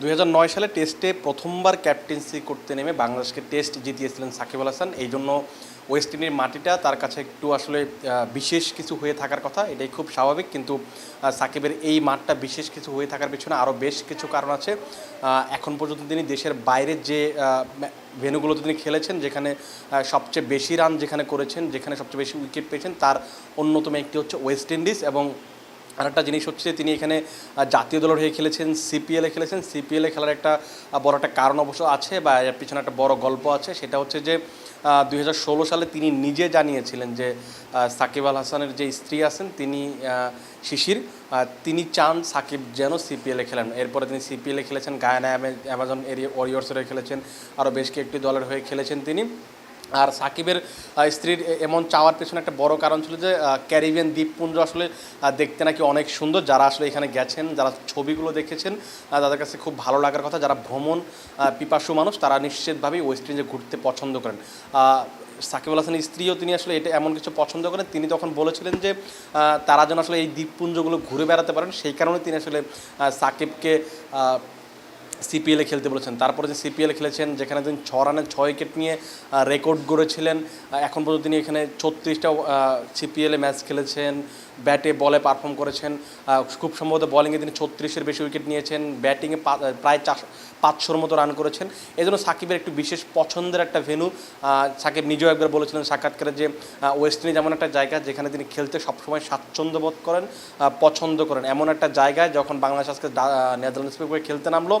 দুই হাজার নয় সালে টেস্টে প্রথমবার ক্যাপ্টেন্সি করতে নেমে বাংলাদেশকে টেস্ট জিতিয়েছিলেন সাকিব আল হাসান। এই জন্য ওয়েস্ট ইন্ডিজের মাটিটা তার কাছে একটু আসলে বিশেষ কিছু হয়ে থাকার কথা। এটাই খুব স্বাভাবিক, কিন্তু সাকিবের এই মাঠটা বিশেষ কিছু হয়ে থাকার পিছনে আরও বেশ কিছু কারণ আছে। এখন পর্যন্ত তিনি দেশের বাইরের যে ভেন্যুগুলোতে তিনি খেলেছেন, যেখানে সবচেয়ে বেশি রান যেখানে করেছেন, যেখানে সবচেয়ে বেশি উইকেট পেয়েছেন, তার অন্যতম একটি হচ্ছে ওয়েস্ট ইন্ডিজ এবং আরেকটা জিনিস হচ্ছে তিনি এখানে জাতীয় দলের হয়ে খেলেছেন সিপিএলে খেলেছেন। সিপিএলে খেলার একটা বড় একটা কারণ অবশ্য আছে বা এর পিছনে একটা বড় গল্প আছে। সেটা হচ্ছে যে দু হাজার ষোলো সালে তিনি নিজে জানিয়েছিলেন যে সাকিব আল হাসানের যে স্ত্রী আছেন, তিনি শিশির তিনি চান সাকিব যেন সিপিএলে খেলেন। এরপরে তিনি সিপিএলে খেলেছেন, গায়ানা অ্যামে- অ্যামাজন এরিয়া ওয়ারিয়র্সের হয়ে খেলেছেন আরও বেশ কয়েকটি দলের হয়ে খেলেছেন তিনি। আর সাকিবের স্ত্রীর এমন চাওয়ার পেছনে একটা বড় কারণ ছিল যে ক্যারিবিয়ান দ্বীপপুঞ্জ আসলে দেখতে নাকি অনেক সুন্দর। যারা আসলে এখানে গেছেন যারা ছবিগুলো দেখেছেন তাদের কাছে খুব ভালো লাগার কথা যারা ভ্রমণ পিপাসু মানুষ তারা নিশ্চিতভাবেই ওয়েস্ট ইন্ডিজে ঘুরতে পছন্দ করেন। আহ, সাকিব আল হাসানের স্ত্রীও তিনি আসলে এটা এমন কিছু পছন্দ করেন। তিনি তখন বলেছিলেন যে তারা যেন আসলে এই দ্বীপপুঞ্জগুলো ঘুরে বেড়াতে পারেন। সেই কারণে তিনি আসলে সাকিবকে সিপিএলে খেলতে বলেছেন। তারপরে যে সিপিএলে খেলেছেন, যেখানে তিনি ছ রানে ছয় উইকেট নিয়ে রেকর্ড গড়েছিলেন এখন পর্যন্ত তিনি এখানে ছত্রিশটা সিপিএলে ম্যাচ খেলেছেন, ব্যাটে বলে পারফর্ম করেছেন খুব সম্ভবত বলিংয়ে তিনি ছত্রিশের বেশি উইকেট নিয়েছেন, ব্যাটিংয়ে প্রায় চার পাঁচশোর মতো রান করেছেন। এই জন্য সাকিবের একটু বিশেষ পছন্দের একটা ভেনু সাকিব নিজেও একবার বলেছিলেন সাক্ষাৎকারে যে ওয়েস্ট ইন্ডিজ এমন একটা জায়গা যেখানে তিনি খেলতে সবসময় স্বাচ্ছন্দ্য বোধ করেন পছন্দ করেন। এমন একটা জায়গায় যখন বাংলাদেশ আজকে নেদারল্যান্ডস বিপক্ষে খেলতে নামলো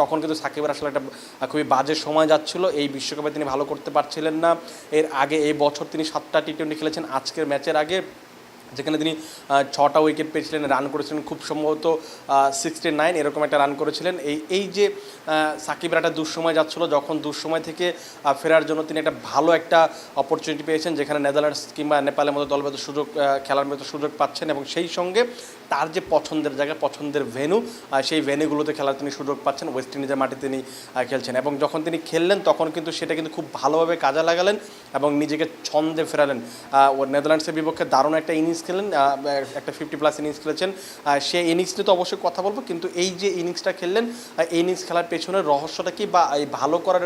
তখন কিন্তু সাকিবের আসলে একটা খুবই বাজে সময় যাচ্ছিল। এই বিশ্বকাপে তিনি ভালো করতে পারছিলেন না। এর আগে এই বছর তিনি সাতটা টি টোয়েন্টি খেলেছেন। আজকের ম্যাচের আগে যেখানে তিনি ছটা উইকেট পেয়েছিলেন রান করেছিলেন খুব সম্ভবত সিক্সটি নাইন এরকম একটা রান করেছিলেন। এই এই যে আহ, সাকিবের একটা দুঃসময় যাচ্ছিল যখন দুঃসময় থেকে ফেরার জন্য তিনি একটা ভালো একটা অপরচুনিটি পেয়েছেন যেখানে নেদারল্যান্ডস কিংবা নেপালের মতো দলগত সুযোগ খেলার মতো সুযোগ পাচ্ছেন এবং সেই সঙ্গে তার যে পছন্দের জায়গা পছন্দের ভেনু সেই ভেনুগুলোতে খেলার তিনি সুযোগ পাচ্ছেন। ওয়েস্ট ইন্ডিজের মাঠে তিনি খেলছেন এবং যখন তিনি খেললেন তখন কিন্তু সেটা কিন্তু খুব ভালোভাবে কাজে লাগালেন এবং নিজেকে ছন্দে ফেরালেন। নেদারল্যান্ডসের বিপক্ষে দারুণ একটা ইনিংস খেলেন আহ, একটা ফিফটি প্লাস ইনিংস খেলেছেন। সে ইনিংস নিয়ে তো অবশ্যই কথা বলব কিন্তু এই যে ইনিংসটা খেললেন এই ইনিংস খেলার পেছনের রহস্যটা কি বা এই ভালো করার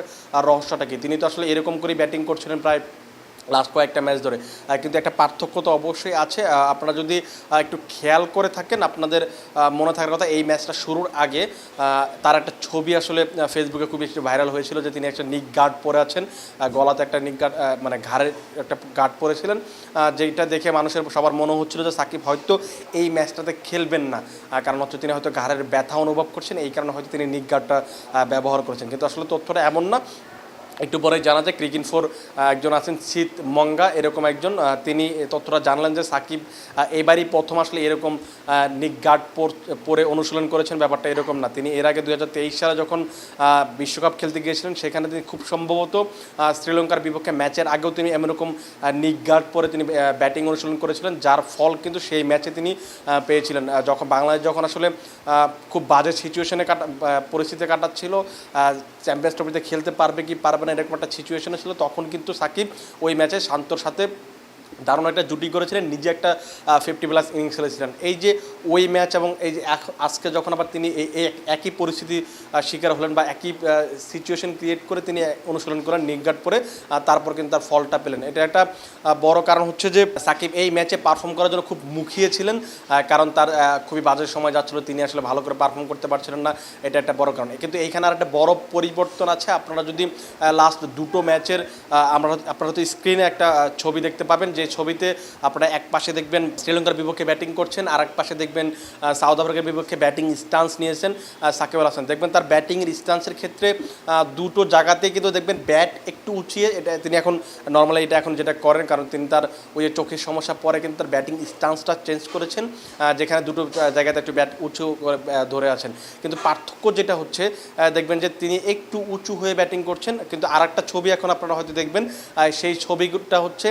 রহস্যটা কি? তিনি তো আসলে এরকম করে ব্যাটিং করছিলেন প্রায় লাস্ট কয়েকটা ম্যাচ ধরে। কিন্তু একটা পার্থক্য তো অবশ্যই আছে। আপনারা যদি একটু খেয়াল করে থাকেন, আপনাদের মনে থাকার কথা, এই ম্যাচটা শুরুর আগে তার একটা ছবি আসলে ফেসবুকে খুব বেশি ভাইরাল হয়েছিল যে তিনি একটা নিক গার্ড পরে আছেন। গলাতে একটা নিক গার্ড মানে ঘাড়ে একটা গার্ড পরেছিলেন যেটা দেখে মানুষের সবার মনে হচ্ছিল যে সাকিব হয়তো এই ম্যাচটাতে খেলবেন না। কারণ হচ্ছে তিনি হয়তো ঘাড়ের ব্যথা অনুভব করছেন, এই কারণে হয়তো তিনি নিক গার্ডটা ব্যবহার করেছেন। কিন্তু আসলে তথ্যটা এমন না একটু পরে জানা যায় ক্রিকেট ফোর একজন আছেন শীত মঙ্গা, এরকম একজন তিনি তথ্যটা জানলেন যে সাকিব এবারই প্রথম আসলে এরকম নিক গার্ড পর- অনুশীলন করেছেন, ব্যাপারটা এরকম না। তিনি এর আগে দু হাজার তেইশ সালে যখন বিশ্বকাপ খেলতে গিয়েছিলেন, সেখানে তিনি খুব সম্ভবত শ্রীলঙ্কার বিপক্ষে ম্যাচের আগেও তিনি এমন রকম নিক গার্ড পরে তিনি ব্যাটিং অনুশীলন করেছিলেন, যার ফল কিন্তু সেই ম্যাচে তিনি পেয়েছিলেন। যখন বাংলাদেশ যখন আসলে খুব বাজে সিচুয়েশনে কাটা পরিস্থিতি কাটাচ্ছিল চ্যাম্পিয়ন্স ট্রফিতে খেলতে পারবে কি পারবে না এরকম একটা সিচুয়েশনে ছিল তখন কিন্তু সাকিব ওই ম্যাচে শান্তর সাথে দারুণ একটা জুটি করেছিলেন, নিজে একটা ফিফটি প্লাস ইনিংস খেলেছিলেন। এই যে ওই ম্যাচ এবং এই যে আজকে যখন আবার তিনি এই এই এক- একই পরিস্থিতি শিকার হলেন বা একই সিচুয়েশন ক্রিয়েট করে তিনি অনুশীলন করেন নিকগার্ড পরে তারপর কিন্তু তার ফলটা পেলেন। এটা একটা বড় কারণ হচ্ছে যে সাকিব এই ম্যাচে পারফর্ম করার জন্য খুব মুখিয়ে ছিলেন কারণ তার খুবই বাজে সময় যাচ্ছিল, তিনি আসলে ভালো করে পারফর্ম করতে পারছিলেন না, এটা একটা বড় কারণ। কিন্তু এইখানে আর একটা বড় পরিবর্তন আছে, আপনারা যদি লাস্ট দুটো ম্যাচের আমরা আপনারা হয়তো স্ক্রিনে একটা ছবি দেখতে পাবেন যে ছবিতে আপনারা এক পাশে দেখবেন শ্রীলঙ্কার বিপক্ষে ব্যাটিং করছেন আর এক পাশে দেখবেন সাউথ আফ্রিকার বিপক্ষে ব্যাটিং স্টান্স নিয়েছেন সাকিব আল হাসান। দেখবেন তার ব্যাটিংয়ের স্টান্সের ক্ষেত্রে দুটো জায়গাতে কিন্তু দেখবেন ব্যাট একটু উঁচিয়ে, এটা তিনি এখন নর্মালি এটা এখন যেটা করেন, কারণ তিনি তার ওই যে চোখের সমস্যা পরে কিন্তু তার ব্যাটিং স্টান্সটা চেঞ্জ করেছেন যেখানে দুটো জায়গাতে একটু ব্যাট উঁচু ধরে আছেন। কিন্তু পার্থক্য যেটা হচ্ছে দেখবেন যে তিনি একটু উঁচু হয়ে ব্যাটিং করছেন, কিন্তু আর একটা ছবি এখন আপনারা হয়তো দেখবেন সেই ছবিটা হচ্ছে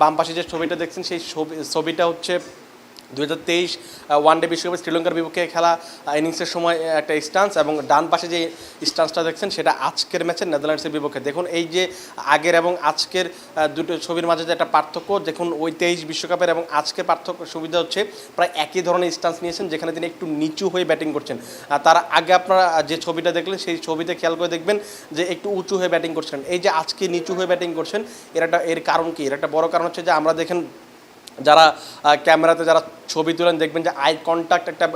বাম পাশে যে ছবিটা দেখছেন সেই ছবি ছবিটা হচ্ছে দু হাজার তেইশ ওয়ান ডে বিশ্বকাপে শ্রীলঙ্কার বিপক্ষে খেলা ইনিংসের সময় একটা স্টান্স এবং ডান পাশে যে স্টান্সটা দেখছেন, সেটা আজকের ম্যাচে নেদারল্যান্ডসের বিপক্ষে। দেখুন, এই যে আগের এবং আজকের দুটো ছবির মাঝে যে একটা পার্থক্য, দেখুন, ওই তেইশ বিশ্বকাপের এবং আজকের পার্থক্য সুবিধা হচ্ছে, প্রায় একই ধরনের স্টান্স নিয়েছেন, যেখানে তিনি একটু নিচু হয়ে ব্যাটিং করছেন। তার আগে আপনারা যে ছবিটা দেখলেন, সেই ছবিতে খেয়াল করে দেখবেন যে একটু উঁচু হয়ে ব্যাটিং করছেন। এই যে আজকে নিচু হয়ে ব্যাটিং করছেন, এর একটা, এর কারণ কি? এর একটা বড় কারণ হচ্ছে যে আমরা দেখেন, যারা ক্যামেরাতে যারা ছবি তোলেন, দেখবেন যে আই কন্ট্যাক্ট একটা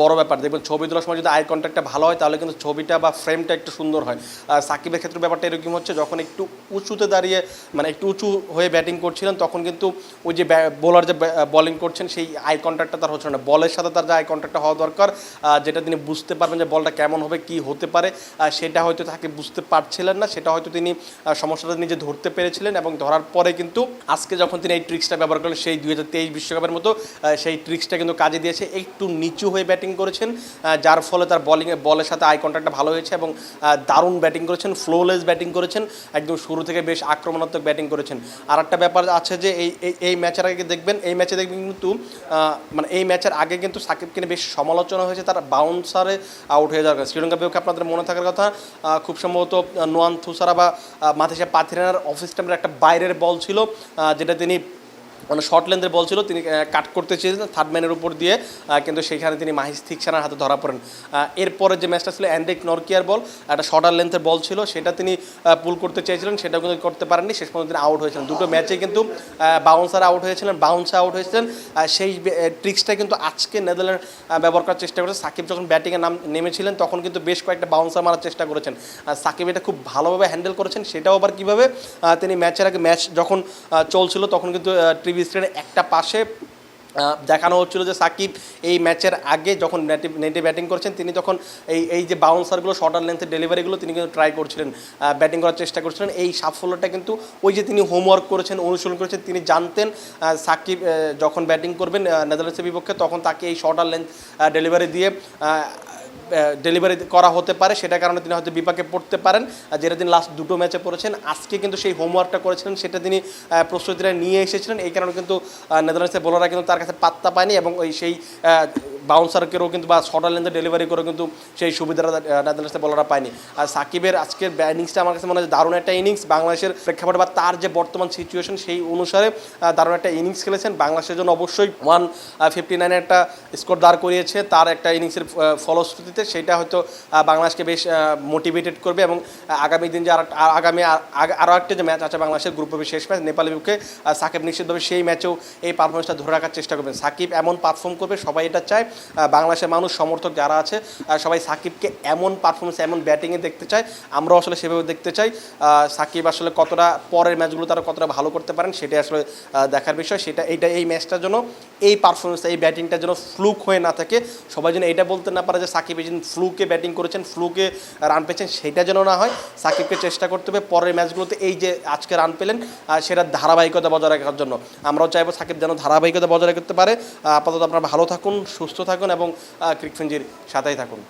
বড় ব্যাপার। দেখবেন ছবি তোলার সময় যদি আই কন্ট্যাক্টটা ভালো হয়, তাহলে কিন্তু ছবিটা বা ফ্রেমটা একটু সুন্দর হয়। সাকিবের ক্ষেত্রে ব্যাপারটা এরকম হচ্ছে, যখন একটু উঁচুতে দাঁড়িয়ে মানে একটু উঁচু হয়ে ব্যাটিং করছিলেন, তখন কিন্তু ওই যে বোলার যে বলিং করছেন, সেই আই কন্ট্যাক্টটা তার হচ্ছে না। বলের সাথে তার যে আই কন্ট্যাক্টটা হওয়া দরকার যেটা তিনি বুঝতে পারবেন যে বলটা কেমন হবে, কি হতে পারে সেটা হয়তো তাকে বুঝতে পারছিলেন না, সেটা হয়তো তিনি সমস্যাটা নিজে ধরতে পেরেছিলেন এবং ধরার পরে কিন্তু আজকে যখন তিনি এই ট্রিক্সটা ব্যবহার করলেন, সেই দুই হাজার তেইশ বিশ্বকাপের মতো সেই ট্রিক্সটা কিন্তু কাজে দিয়েছে একটু নিচু হয়ে ব্যাটিং করেছেন যার ফলে তার বলিং বলের সাথে আই কন্ট্যাক্টটা ভালো হয়েছে এবং দারুণ ব্যাটিং করেছেন ফ্লোলেস ব্যাটিং করেছেন, একদম শুরু থেকে বেশ আক্রমণাত্মক ব্যাটিং করেছেন আর একটা ব্যাপার আছে যে, এই, এই- ম্যাচের আগে দেখবেন, এই ম্যাচে দেখবেন কিন্তু মানে এই ম্যাচের আগে কিন্তু সাকিবকে নিয়ে বেশ সমালোচনা হয়েছে, তার বাউন্সারে আউট হয়ে যাওয়ার কারণে। শ্রীলঙ্কা বিপক্ষে আপনাদের মনে থাকার কথা খুব সম্ভবত নোয়ান থুসারা বা মাথেসা পাথিরানার অফিস টাইমের একটা বাইরের বল ছিল যেটা তিনি মানে শর্ট লেন্থের বল ছিল, তিনি কাট করতে চেয়েছিলেন থার্ড ম্যানের উপর দিয়ে কিন্তু সেখানে তিনি মাহিস থিকসানার হাতে ধরা পড়েন। এরপরে যে ম্যাচটা ছিল অ্যান্ড্রিক নরকিয়ার বল একটা শর্টার লেন্থের বল ছিল, সেটা তিনি পুল করতে চেয়েছিলেন সেটা কিন্তু করতে পারেননি, শেষ পর্যন্ত তিনি আউট হয়েছিলেন। দুটো ম্যাচে কিন্তু বাউন্সার আউট হয়েছিলেন বাউন্সার আউট হয়েছিলেন সেই ট্রিক্সটা কিন্তু আজকে নেদারল্যান্ড ব্যবহার করার চেষ্টা করেছে। সাকিব যখন ব্যাটিংয়ে নাম, নেমেছিলেন, তখন কিন্তু বেশ কয়েকটা বাউন্সার মারার চেষ্টা করেছেন। সাকিব এটা খুব ভালোভাবে হ্যান্ডেল করেছেন, সেটাও আবার কীভাবে তিনি ম্যাচের আগে ম্যাচ যখন চলছিল, তখন কিন্তু টিভি স্ক্রিনে একটা পাশে দেখানো হচ্ছিল যে সাকিব এই ম্যাচের আগে যখন নেটে ব্যাটিং করছেন, তিনি তখন এই এই যে বাউন্সারগুলো শর্টার লেন্থের ডেলিভারিগুলো তিনি কিন্তু ট্রাই করছিলেন ব্যাটিং করার চেষ্টা করছিলেন। এই সাফল্যটা কিন্তু ওই যে তিনি হোমওয়ার্ক করেছেন, অনুশীলন করেছেন, তিনি জানতেন সাকিব যখন ব্যাটিং করবেন নেদারল্যান্ডসের বিপক্ষে, তখন তাকে এই শর্টার লেন্থ ডেলিভারি দিয়ে ডেলিভারি করা হতে পারে, সেটার কারণে তিনি হয়তো বিপাকে পড়তে পারেন। আর যেটা তিনি লাস্ট দুটো ম্যাচে পড়েছেন, আজকে কিন্তু সেই হোমওয়ার্কটা করেছিলেন, সেটা তিনি প্রস্তুতিটা নিয়ে এসেছিলেন। এই কারণে কিন্তু নেদারল্যান্ডসের বোলাররা কিন্তু তার কাছে পাত্তা পায়নি এবং ওই সেই বাউন্সারকেও কিন্তু বা শর্টার লেন্থে ডেলিভারি করেও কিন্তু সেই সুবিধাটা নেদারল্যান্ডসের বোলাররা পায়নি। আর সাকিবের আজকের ইনিংসটা আমার কাছে মনে হয় দারুণ একটা ইনিংস বাংলাদেশের প্রেক্ষাপটে বা তার যে বর্তমান সিচুয়েশন সেই অনুসারে দারুণ একটা ইনিংস খেলেছেন। বাংলাদেশের জন্য অবশ্যই ওয়ান ফিফটি নাইনের একটা স্কোর দাঁড় করিয়েছে। তার একটা ইনিংসের ফলশ্রুতিতে সেটা হয়তো বাংলাদেশকে বেশ মোটিভেটেড করবে এবং আগামী দিন যে আর আগামী আর- আরও একটা যে ম্যাচ আছে বাংলাদেশের গ্রুপ হবে শেষ ম্যাচ নেপালের বিপক্ষে সাকিব নিশ্চিতভাবে সেই ম্যাচেও এই পারফরমেন্সটা ধরে রাখার চেষ্টা করবেন। সাকিব এমন পারফর্ম করবে, সবাই এটা চায়। বাংলাদেশের মানুষ, সমর্থক যারা আছে সবাই সাকিবকে এমন পারফরমেন্স এমন ব্যাটিংয়ে দেখতে চায়। আমরাও আসলে সেভাবে দেখতে চাই। সাকিব আসলে কতটা পরের ম্যাচগুলো তারা কতটা ভালো করতে পারেন, সেটাই আসলে দেখার বিষয়। সেটা, এইটা, এই ম্যাচটার জন্য, এই পারফরমেন্স এই ব্যাটিংটার জন্য ফ্লুক হয়ে না থাকে। সবাই যেন এটা বলতে না পারে যে সাকিব এই ফ্লুকে ব্যাটিং করেছেন ফ্লুকে রান পেয়েছেন, সেটা যেন না হয়। সাকিবকে চেষ্টা করতে হবে পরের ম্যাচগুলোতে এই যে আজকে রান পেলেন সেটা ধারাবাহিকতা বজায় রাখার জন্য। আমরাও চাইব সাকিব যেন ধারাবাহিকতা বজায় রাখতে পারে। আপাতত আপনারা ভালো থাকুন, সুস্থ থাকুন এবং ক্রিকফেঞ্জির সাথেই থাকুন।